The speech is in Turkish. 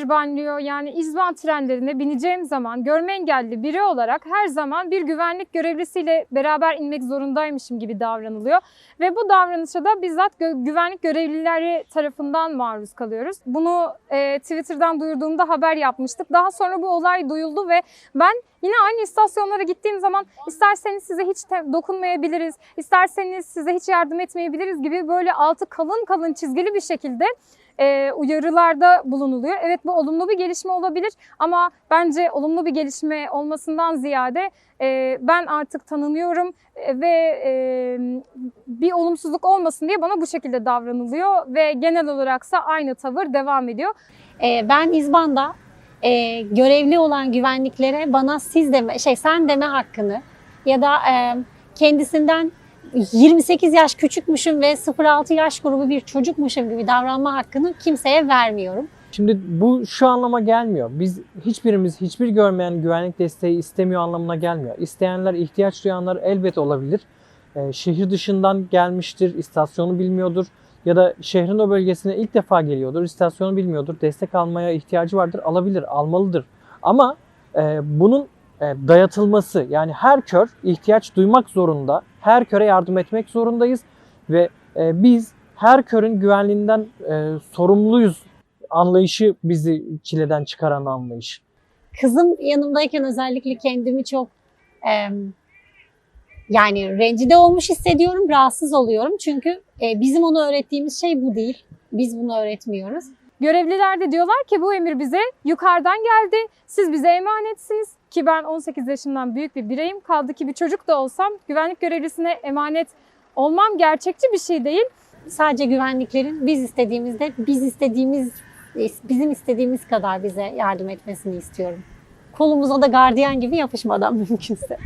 İzmir banliyö yani İzban trenlerine bineceğim zaman görme engelli biri olarak her zaman bir güvenlik görevlisiyle beraber inmek zorundaymışım gibi davranılıyor. Ve bu davranışa da bizzat gö- güvenlik görevlileri tarafından maruz kalıyoruz. Bunu e, Twitter'dan duyurduğumda haber yapmıştık. Daha sonra bu olay duyuldu ve ben yine aynı istasyonlara gittiğim zaman isterseniz size hiç dokunmayabiliriz, isterseniz size hiç yardım etmeyebiliriz gibi böyle altı kalın kalın çizgili bir şekilde e, uyarılarda bulunuluyor. Evet bu olumlu bir gelişme olabilir ama bence olumlu bir gelişme olmasından ziyade e, ben artık tanınıyorum e, ve e, bir olumsuzluk olmasın diye bana bu şekilde davranılıyor ve genel olaraksa aynı tavır devam ediyor. Ee, ben İzban'da e, görevli olan güvenliklere bana siz deme, şey sen deme hakkını ya da e, kendisinden 28 yaş küçükmüşüm ve 0-6 yaş grubu bir çocukmuşum gibi davranma hakkını kimseye vermiyorum. Şimdi bu şu anlama gelmiyor. Biz hiçbirimiz hiçbir görmeyen güvenlik desteği istemiyor anlamına gelmiyor. İsteyenler, ihtiyaç duyanlar elbet olabilir. Ee, şehir dışından gelmiştir, istasyonu bilmiyordur ya da şehrin o bölgesine ilk defa geliyordur, istasyonu bilmiyordur, destek almaya ihtiyacı vardır, alabilir, almalıdır. Ama e, bunun e, dayatılması yani her kör ihtiyaç duymak zorunda, her köre yardım etmek zorundayız ve e, biz her körün güvenliğinden e, sorumluyuz anlayışı bizi çileden çıkaran anlayış. Kızım yanımdayken özellikle kendimi çok e, yani rencide olmuş hissediyorum, rahatsız oluyorum. Çünkü e, bizim ona öğrettiğimiz şey bu değil. Biz bunu öğretmiyoruz. Görevliler de diyorlar ki bu emir bize yukarıdan geldi. Siz bize emanetsiniz ki ben 18 yaşından büyük bir bireyim. Kaldı ki bir çocuk da olsam güvenlik görevlisine emanet olmam gerçekçi bir şey değil. Sadece güvenliklerin biz istediğimizde biz istediğimiz bizim istediğimiz kadar bize yardım etmesini istiyorum. Kolumuza da gardiyan gibi yapışmadan mümkünse.